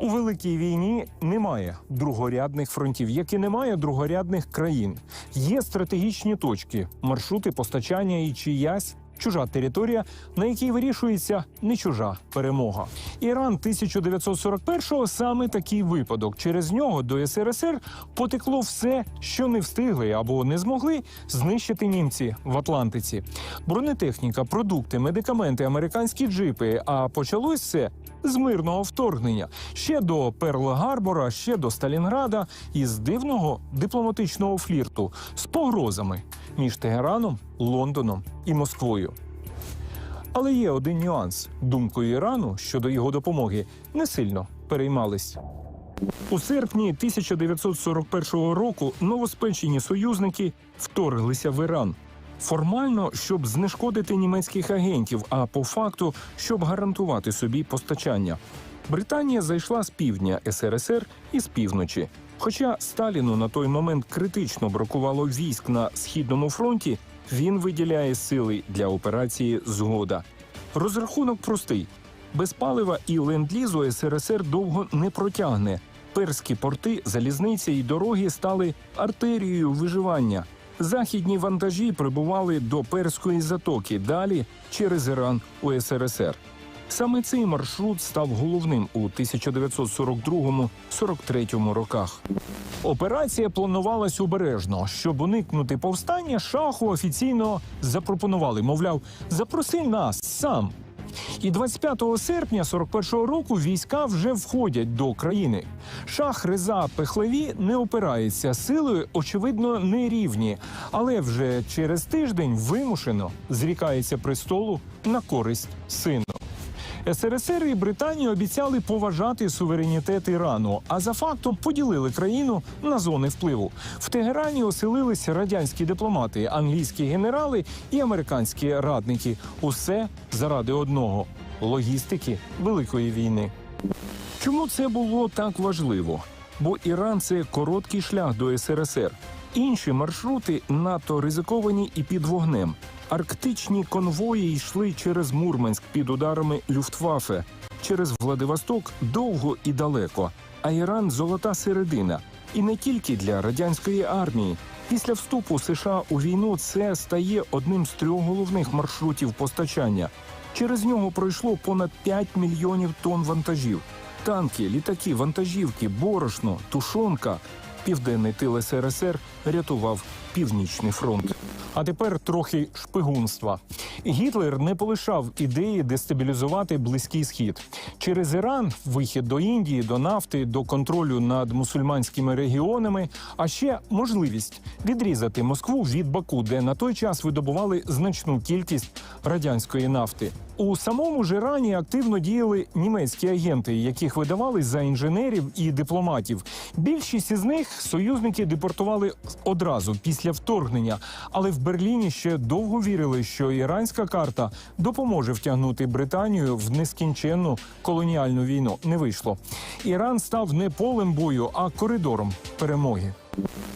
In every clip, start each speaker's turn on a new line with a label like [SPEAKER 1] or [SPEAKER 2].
[SPEAKER 1] У великій війні немає другорядних фронтів, як і немає другорядних країн. Є стратегічні точки, маршрути постачання і чиясь чужа територія, на якій вирішується не чужа перемога. Іран 1941-го саме такий випадок. Через нього до СРСР потекло все, що не встигли або не змогли знищити німці в Атлантиці. Бронетехніка, продукти, медикаменти, американські джипи. А почалось все з мирного вторгнення ще до Перл-Гарбора, ще до Сталінграда і з дивного дипломатичного флірту з погрозами між Тегераном, Лондоном і Москвою. Але є один нюанс: думкою Ірану щодо його допомоги не сильно переймались. У серпні 1941 року новоспечені союзники вторглися в Іран. Формально, щоб знешкодити німецьких агентів, а по факту, щоб гарантувати собі постачання. Британія зайшла з півдня СРСР і з півночі. Хоча Сталіну на той момент критично бракувало військ на східному фронті, він виділяє сили для операції Згода. Розрахунок простий: без палива і ленд-лізу СРСР довго не протягне. Перські порти, залізниці і дороги стали артерією виживання. Західні вантажі прибували до Перської затоки, далі через Іран у СРСР. Саме цей маршрут став головним у 1942-43 роках. Операція планувалась обережно. Щоб уникнути повстання, шаху офіційно запропонували. Мовляв, запроси нас сам. І 25 серпня 41-го року війська вже входять до країни. Шах Реза Пехлеві не опирається силою, очевидно, не рівні, але вже через тиждень вимушено зрікається престолу на користь сину. СРСР і Британія обіцяли поважати суверенітет Ірану, а за фактом поділили країну на зони впливу. В Тегерані оселилися радянські дипломати, англійські генерали і американські радники. Усе заради одного логістики великої війни. Чому це було так важливо? Бо Іран це короткий шлях до СРСР. Інші маршрути надто ризиковані і під вогнем. Арктичні конвої йшли через Мурманськ під ударами Люфтваффе, через Владивосток довго і далеко. А Іран золота середина. І не тільки для радянської армії. Після вступу США у війну це стає одним з трьох головних маршрутів постачання. Через нього пройшло понад 5 мільйонів тонн вантажів. Танки, літаки, вантажівки, борошно, тушонка. Південний тил СРСР рятував північний фронт. А тепер трохи шпигунства. Гітлер не полишав ідеї дестабілізувати близький схід через Іран, вихід до Індії, до нафти, до контролю над мусульманськими регіонами, а ще можливість відрізати Москву від Баку, де на той час видобували значну кількість радянської нафти. У самому ж Ірані активно діяли німецькі агенти, яких видавали за інженерів і дипломатів. Більшість із них союзники депортували одразу після вторгнення, але в Берліні ще довго вірили, що іранська карта допоможе втягнути Британію в нескінченну колоніальну війну. Не вийшло. Іран став не полем бою, а коридором перемоги.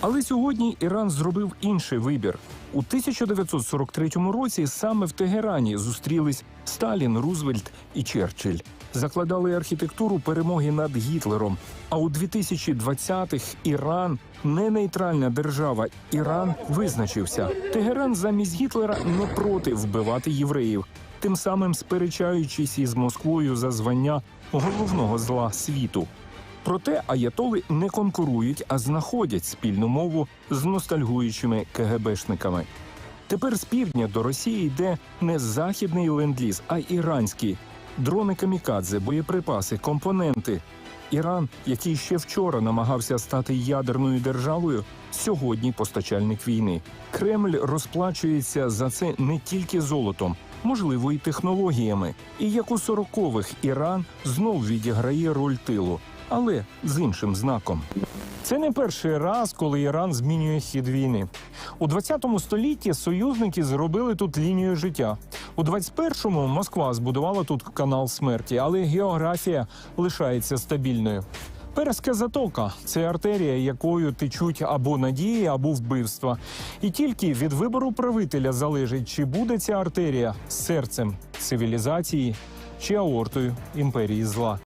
[SPEAKER 1] Але сьогодні Іран зробив інший вибір. У 1943 році саме в Тегерані зустрілись Сталін, Рузвельт і Черчилль. Закладали архітектуру перемоги над Гітлером. А у 2020-х Іран не нейтральна держава. Іран визначився. Тегеран замість Гітлера не проти вбивати євреїв, тим самим сперечаючись із Москвою за звання головного зла світу. Проте аятоли не конкурують, а знаходять спільну мову з ностальгуючими КГБшниками. Тепер з півдня до Росії йде не західний ленд-ліз, а іранський. Дрони камікадзе, боєприпаси, компоненти. Іран, який ще вчора намагався стати ядерною державою, сьогодні постачальник війни. Кремль розплачується за це не тільки золотом, можливо, і технологіями. І як у сорокових Іран знов відіграє роль тилу, але з іншим знаком. Це не перший раз, коли Іран змінює хід війни. У 20 столітті союзники зробили тут лінію життя. У 21-му Москва збудувала тут канал смерті, але географія лишається стабільною. Перська затока це артерія, якою течуть або надії, або вбивства. І тільки від вибору правителя залежить, чи буде ця артерія серцем цивілізації чи аортою імперії зла.